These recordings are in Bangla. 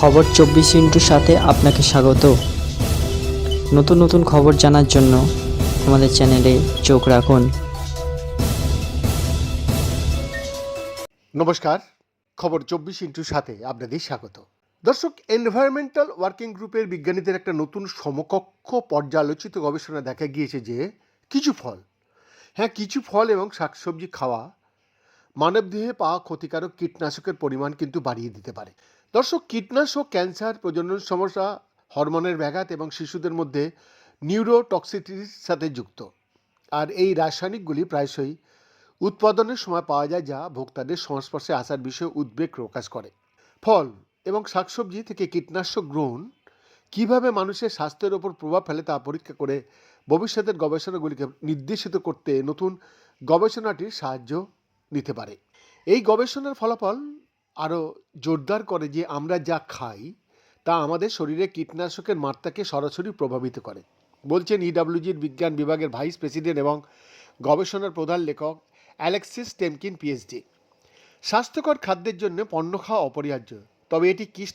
খবর চব্বিশ ইন্টুর সাথে আপনাকে স্বাগত। নতুন নতুন খবর জানার জন্য আমাদের চ্যানেলে চোখ রাখুন। নমস্কার, খবর চব্বিশ ইন্টুর সাথে আপনাদের স্বাগত। দর্শক এনভায়রনমেন্টাল ওয়ার্কিং গ্রুপের বিজ্ঞানীদের একটা নতুন সমকক্ষ পর্যালোচিত গবেষণা দেখা গিয়েছে যে, কিছু ফল হ্যাঁ কিছু ফল এবং শাকসবজি খাওয়া মানবদেহে পাওয়া ক্ষতিকারক কীটনাশকের পরিমাণ কিন্তু বাড়িয়ে দিতে পারে। দর্শক, কীটনাশক, ক্যান্সার প্রজনন সমস্যা, হরমোনের ব্যাঘাত এবং শিশুদের মধ্যে নিউরোটক্সিটির সাথে যুক্ত। আর এই রাসায়নিকগুলি প্রায়শই উৎপাদনের সময় পাওয়া যায় যা ভোক্তাদের সংস্পর্শে আসার বিষয়ে উদ্বেগ প্রকাশ করে। ফল এবং শাকসবজি থেকে কীটনাশক গ্রহণ কীভাবে মানুষের স্বাস্থ্যের ওপর প্রভাব ফেলে তা পরীক্ষা করে ভবিষ্যতের গবেষণাগুলিকে নির্দেশিত করতে নতুন গবেষণাটির সাহায্য নিতে পারে। এই গবেষণার ফলাফল আরও জোরদার করে যে আমরা যা খাই, তা আমাদের শরীরে কীটনাশকের মাত্রাকে সরাসরি প্রভাবিত করে। বলছেন ইডাব্লিউজির বিজ্ঞান বিভাগের ভাইস প্রেসিডেন্ট এবং গবেষণার প্রধান লেখক অ্যালেক্সিস টেমকিন পিএইচডি স্বাস্থ্যকর খাদ্যের জন্য পণ্য খাওয়া অপরিহার্য, তবে এটি কিস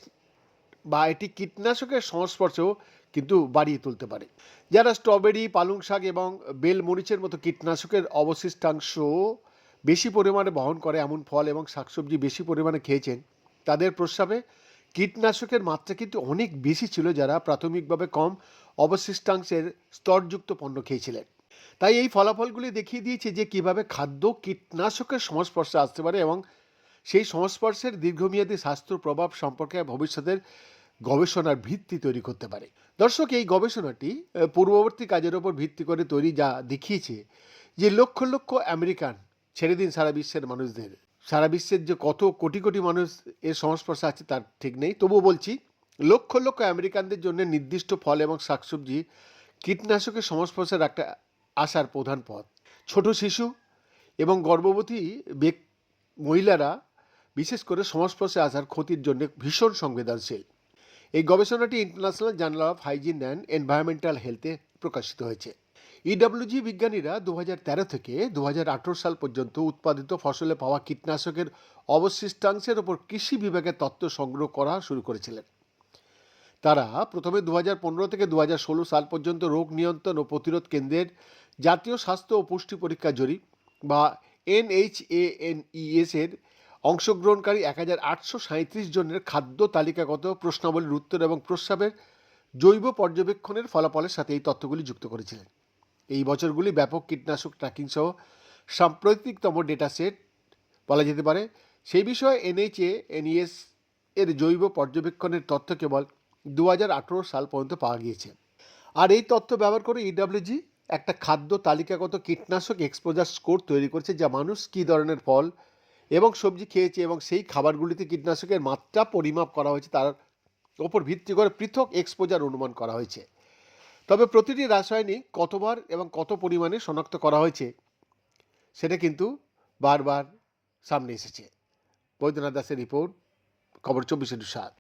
বা এটি কীটনাশকের সংস্পর্শেও কিন্তু বাড়িয়ে তুলতে পারে। যারা স্ট্রবেরি, পালং শাক এবং বেল মরিচের মতো কীটনাশকের অবশিষ্টাংশ বেশি পরিমাণে বহন করে এমন ফল এবং শাকসবজি বেশি পরিমাণে খেয়েছেন, তাদের প্রস্রাবে কীটনাশকের মাত্রা কিন্তু অনেক বেশি ছিল যারা প্রাথমিকভাবে কম অবশিষ্টাংশের স্তরযুক্ত পণ্য খেয়েছিলেন। তাই এই ফলাফলগুলি দেখিয়ে দিয়েছে যে কীভাবে খাদ্য কীটনাশকের সংস্পর্শে আসতে পারে এবং সেই সংস্পর্শের দীর্ঘমেয়াদী স্বাস্থ্য প্রভাব সম্পর্কে ভবিষ্যতের গবেষণার ভিত্তি তৈরি করতে পারে। দর্শক, এই গবেষণাটি পূর্ববর্তী কাজের ওপর ভিত্তি করে তৈরি যা দেখিয়েছে যে লক্ষ লক্ষ আমেরিকান ছেড়ে দিন সারা বিশ্বের মানুষদের। সারা বিশ্বের যে কত কোটি কোটি মানুষ এর সংস্পর্শে আছে তার ঠিক নেই। তবুও বলছি, লক্ষ লক্ষ আমেরিকানদের জন্য নির্দিষ্ট ফল এবং শাকসবজি কীটনাশকের সংস্পর্শে একটা আসার প্রধান পথ। ছোট শিশু এবং গর্ভবতী মহিলারা বিশেষ করে সংস্পর্শে আসার ক্ষতির জন্য ভীষণ সংবেদনশীল। এই গবেষণাটি international journal of hygiene and environmental হেলথে প্রকাশিত হয়েছে। ইডব্লিউজি বিজ্ঞানীরা দু হাজার তেরো থেকে দু হাজার আঠারো সাল পর্যন্ত উৎপাদিত ফসলে পাওয়া কীটনাশকের অবশিষ্টাংশের ওপর কৃষি বিভাগের তত্ত্ব সংগ্রহ করা শুরু করেছিলেন। তারা প্রথমে দু হাজার পনেরো থেকে দু হাজার ষোলো সাল পর্যন্ত রোগ নিয়ন্ত্রণ ও প্রতিরোধ কেন্দ্রের জাতীয় স্বাস্থ্য ও পুষ্টি পরীক্ষা জরিপ বা এনএইচএএনইএস এর অংশগ্রহণকারী এক হাজার আটশো সাঁত্রিশ জনের খাদ্য তালিকাগত প্রশ্নাবলীর উত্তর এবং প্রস্রাবের জৈব পর্যবেক্ষণের ফলাফলের সাথে এই তথ্যগুলি যুক্ত করেছিলেন। এই বছরগুলি ব্যাপক কীটনাশক ট্র্যাকিং সহ সাম্প্রতিকতম ডেটা সেট বলা যেতে পারে। সেই বিষয়ে এনএইচএ এনইএস এর জৈব পর্যবেক্ষণের তথ্য কেবল দু হাজার আঠেরো সাল পর্যন্ত পাওয়া গিয়েছে। আর এই তথ্য ব্যবহার করে ইডব্লিউজি একটা খাদ্য তালিকাগত কীটনাশক এক্সপোজার স্কোর তৈরি করেছে, যা মানুষ কী ধরনের ফল এবং সবজি খেয়েছে এবং সেই খাবারগুলিতে কীটনাশকের মাত্রা পরিমাপ করা হয়েছে, তার ওপর ভিত্তি করে পৃথক এক্সপোজার অনুমান করা হয়েছে। তবে প্রতিটি রাসায়নিক কতবার এবং কত পরিমাণে শনাক্ত করা হয়েছে, সেটা কিন্তু বারবার সামনে এসেছে। বৈদ্যনাথ দাসের রিপোর্ট, খবর চব্বিশে সাত।